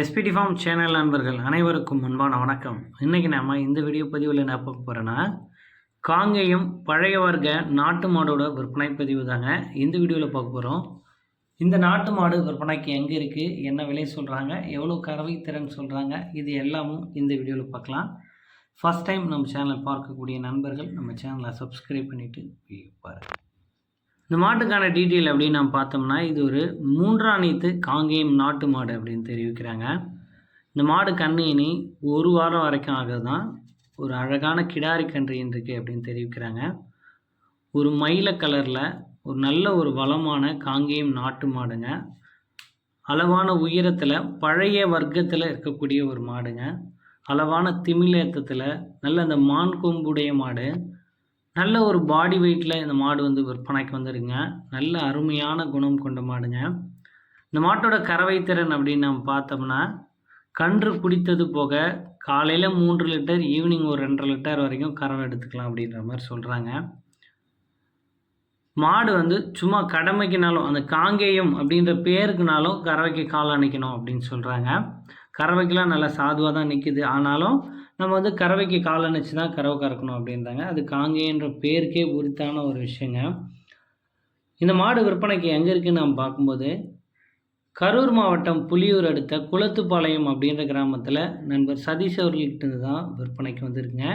SPD form channel நண்பர்கள் அனைவருக்கும் அன்பான வணக்கம். இன்றைக்கி நம்ம இந்த வீடியோ பதிவில் என்ன பார்க்க போகிறோன்னா காங்கேயம் பழைய வர்க்க நாட்டு மாடோட விற்பனை பதிவு தாங்க. இந்த வீடியோவில் பார்க்க போகிறோம் இந்த நாட்டு மாடு விற்பனைக்கு எங்கே இருக்குது என்ன விலை சொல்கிறாங்க எவ்வளோ கறவை திறன் சொல்கிறாங்க இது எல்லாமும் இந்த வீடியோவில் பார்க்கலாம். ஃபஸ்ட் டைம் நம்ம சேனலை பார்க்கக்கூடிய நண்பர்கள் நம்ம சேனலை சப்ஸ்கிரைப் பண்ணிவிட்டு பாருங்கள் இந்த மாட்டுக்கான டீட்டெயில் அப்படின்னு நம்ம பார்த்தோம்னா இது ஒரு மூன்றாணித்து காங்கேயம் நாட்டு மாடு அப்படின்னு தெரிவிக்கிறாங்க. இந்த மாடு கண்ணு இனி ஒரு வாரம் வரைக்கும் ஆகுது தான் ஒரு அழகான கிடாரி கன்று இருக்குது அப்படின்னு தெரிவிக்கிறாங்க. ஒரு மயில கலரில் ஒரு நல்ல ஒரு வளமான காங்கேயம் நாட்டு மாடுங்க. அளவான உயரத்தில் பழைய வர்க்கத்தில் இருக்கக்கூடிய ஒரு மாடுங்க. அளவான திமிழேத்தத்தில் நல்ல அந்த மான் கொம்புடைய மாடு. நல்ல ஒரு பாடி வெயிட்டில் இந்த மாடு வந்து விற்பனைக்கு வந்துருங்க. நல்ல அருமையான குணம் கொண்ட மாடுங்க. இந்த மாட்டோட கறவை திறன் அப்படின்னு நம்ம பார்த்தோம்னா கன்று குடித்தது போக காலையில் மூன்று லிட்டர் ஈவினிங் ஒரு ரெண்டரை லிட்டர் வரைக்கும் கறவை எடுத்துக்கலாம் அப்படின்ற மாதிரி சொல்கிறாங்க மாடு வந்து சும்மா கடமைக்குனாலும் அந்த காங்கேயம் அப்படின்ற பேருக்குனாலும் கறவைக்கு கால் அணைக்கணும் அப்படின்னு சொல்கிறாங்க கறவைக்கெலாம் நல்லா சாதுவாக தான் நிற்கிது ஆனாலும் நம்ம வந்து கறவைக்கு கால் அணைச்சி தான் கறவை கறக்கணும் அப்படின்றாங்க. அது காங்கேயன்ற பேருக்கே உரித்தான ஒரு விஷயங்க. இந்த மாடு விற்பனைக்கு எங்கே இருக்குதுன்னு நம்ம பார்க்கும்போது கரூர் மாவட்டம் புலியூர் அடுத்த குளத்துப்பாளையம் அப்படின்ற கிராமத்தில் நண்பர் சதீஷ் அவர்கள்ட்ட தான் விற்பனைக்கு வந்திருக்குங்க.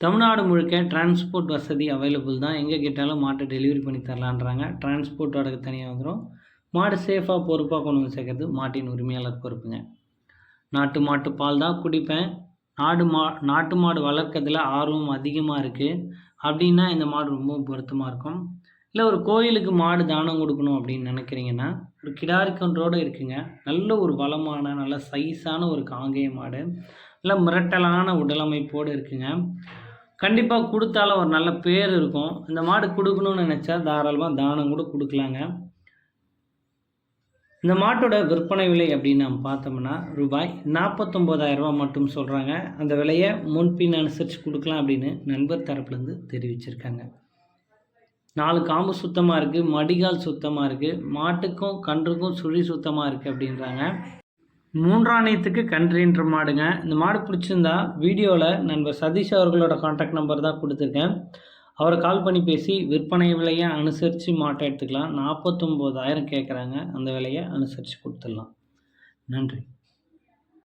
தமிழ்நாடு முழுக்க டிரான்ஸ்போர்ட் வசதி அவைலபிள் தான். எங்கே கேட்டாலும் மாட்டை டெலிவரி பண்ணி தரலான்றாங்க. டிரான்ஸ்போர்ட் வாடகை தனியாக வந்துடும் மாடு சேஃபாக பொறுப்பாக கொண்டு வந்து சேர்க்கறது மாட்டின் உரிமையாளர் பொறுப்புங்க. நாட்டு மாட்டு பால் தான் குடிப்பேன். நாடு மா நாட்டு மாடு வளர்க்கறதுல ஆர்வம் அதிகமாக இருக்குது அப்படின்னா இந்த மாடு ரொம்ப பொருத்தமாக இருக்கும். இல்லை ஒரு கோயிலுக்கு மாடு தானம் கொடுக்கணும் அப்படின்னு நினைக்கிறீங்கன்னா ஒரு கிடாரி கன்றோடு இருக்குங்க. நல்ல ஒரு வளமான நல்ல சைஸான ஒரு காங்கேய மாடு. நல்ல மிரட்டலான உடலமைப்போடு இருக்குங்க. கண்டிப்பாக கொடுத்தாலும் ஒரு நல்ல பேர் இருக்கும். இந்த மாடு கொடுக்கணும்னு நினச்சா தாராளமாக தானம் கூட கொடுக்கலாங்க. இந்த மாட்டோட விற்பனை விலை அப்படின்னு நம்ம பார்த்தோம்னா ரூபாய் நாற்பத்தொம்போதாயிரரூபா மட்டும் சொல்கிறாங்க அந்த விலையை முன்பின் அனுசரித்து கொடுக்கலாம் அப்படின்னு நண்பர் தரப்புலேருந்து தெரிவிச்சிருக்காங்க. நாலு காம்பு சுத்தமாக இருக்குது மடிகால் சுத்தமாக இருக்குது மாட்டுக்கும் கன்றுக்கும் சுழி சுத்தமாக இருக்குது அப்படின்றாங்க. மூன்றாணியத்துக்கு கன்றுன்ற மாடுங்க. இந்த மாடு பிடிச்சிருந்தா வீடியோவில் நண்பர் சதீஷ் அவர்களோட காண்டாக்ட் நம்பர் தான் கொடுத்துருக்கேன். அவரை கால் பண்ணி பேசி விற்பனை விலையை அனுசரித்து மாட்டை எடுத்துக்கலாம். நாற்பத்தொம்போதாயிரம் கேட்குறாங்க அந்த விலையை அனுசரித்து கொடுத்துடலாம். நன்றி.